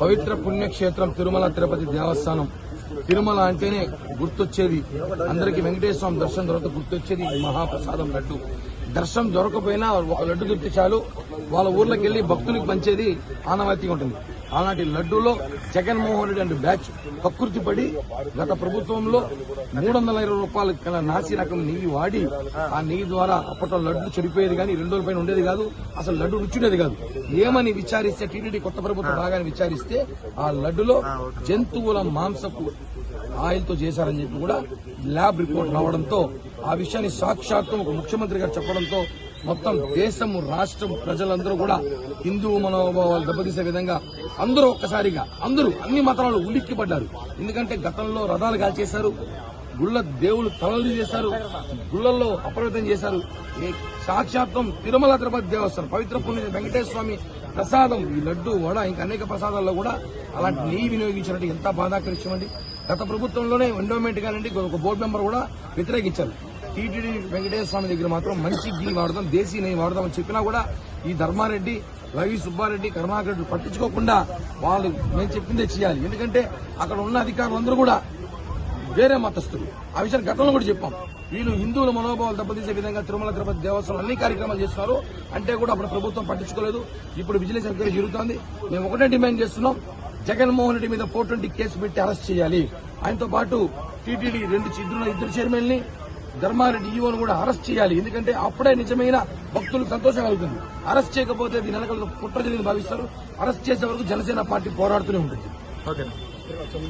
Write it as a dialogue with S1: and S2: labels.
S1: పవిత్ర పుణ్యక్షేత్రం తిరుమల తిరుపతి దేవస్థానం. తిరుమల అంటేనే గుర్తొచ్చేది. అందరికి వెంకటేశ్వర స్వామి దర్శనం దొరక గుర్తొచ్చేది మహాప్రసాదం లడ్డు. దర్శనం దొరకపోయినా ఒక లడ్డు దొరికితే చాలు. వాళ్ళ ఊర్లోకి వెళ్ళి భక్తులకు పంచేది ఆనవాయితీగా ఉంటుంది. అలాంటి లడ్డూలో జగన్మోహన్ రెడ్డి అంటే బ్యాచ్ ప్రకృతి పడి గత ప్రభుత్వంలో మూడు వందల ఇరవై రూపాయల కల నాసి రకం నెయ్యి వాడి ఆ నెయ్యి ద్వారా అప్పట్లో లడ్డు చెడిపోయేది కానీ రెండు రోజుల పైన ఉండేది కాదు. అసలు లడ్డు రుచుండేది కాదు. ఏమని విచారిస్తే టీటీడీ కొత్త ప్రభుత్వం రాగానే విచారిస్తే ఆ లడ్డులో జంతువుల మాంసపు ఆయిల్తో చేశారని చెప్పి కూడా ల్యాబ్ రిపోర్ట్ రావడంతో ఆ విషయాన్ని సాక్షాత్తు ఒక ముఖ్యమంత్రి గారు చెప్పడంతో మొత్తం దేశం రాష్ట్రం ప్రజలందరూ కూడా హిందూ మనోభావాలు దెబ్బతీసే విధంగా అందరూ ఒక్కసారిగా అందరూ అన్ని మతాలు ఉలిక్కి పడ్డారు ఎందుకంటే గతంలో రథాలు కాల్చేశారు గుళ్ళ దేవుళ్ళు తలలు చేశారు గుళ్ళల్లో అప్రమత్తం చేశారు. సాక్షాత్వం సాక్షాత్తం తిరుమల తిరుపతి దేవస్థానం పవిత్ర పుణ్య వెంకటేశ్వర స్వామి ప్రసాదం ఈ లడ్డు వడ ఇంకా అనేక ప్రసాదాల్లో కూడా అలాంటి నెయ్యి వినియోగించినట్టు ఎంత బాధాకరిష్టం అండి. గత ప్రభుత్వంలోనే ఎండోమెంట్ కానివ్వండి ఒక బోర్డు మెంబర్ కూడా వ్యతిరేకించారు. టీటీడీ వెంకటేశ్వర స్వామి దగ్గర మాత్రం మంచి గీ వాడదాం దేశీ నెయ్యి వాడదాం అని చెప్పినా కూడా ఈ ధర్మారెడ్డి రవి సుబ్బారెడ్డి కరుణాకర్ రెడ్డి పట్టించుకోకుండా వాళ్ళు మేము చెప్పిందే చేయాలి. ఎందుకంటే అక్కడ ఉన్న అధికారులందరూ కూడా వేరే మతస్థులు. ఆ విషయాన్ని గతంలో కూడా చెప్పాం. వీళ్ళు హిందువుల మనోభావాలు దెబ్బతీసే విధంగా తిరుమల తిరుపతి దేవస్థానం అన్ని కార్యక్రమాలు చేస్తున్నారు. అంటే కూడా అప్పుడు ప్రభుత్వం పట్టించుకోలేదు. ఇప్పుడు విజిలెన్స్ ఎంక్వైరీ జరుగుతోంది. మేము ఒకటే డిమాండ్ చేస్తున్నాం. జగన్మోహన్ రెడ్డి మీద ఫోర్ ట్వంటీ కేసు పెట్టి అరెస్ట్ చేయాలి. ఆయనతో పాటు టీటీడీ రెండు ఇద్దరు ఇద్దరు చైర్మన్ని ధర్మారెడ్డి ఈవోను కూడా అరెస్ట్ చేయాలి. ఎందుకంటే అప్పుడే నిజమైన భక్తులు సంతోషం కలుగుతుంది అరెస్ట్ చేయకపోతే దీని వెనకాల కుట్ర జరిగింది భావిస్తారు. అరెస్ట్ చేసే వరకు జనసేన పార్టీ పోరాడుతూనే ఉంటుంది.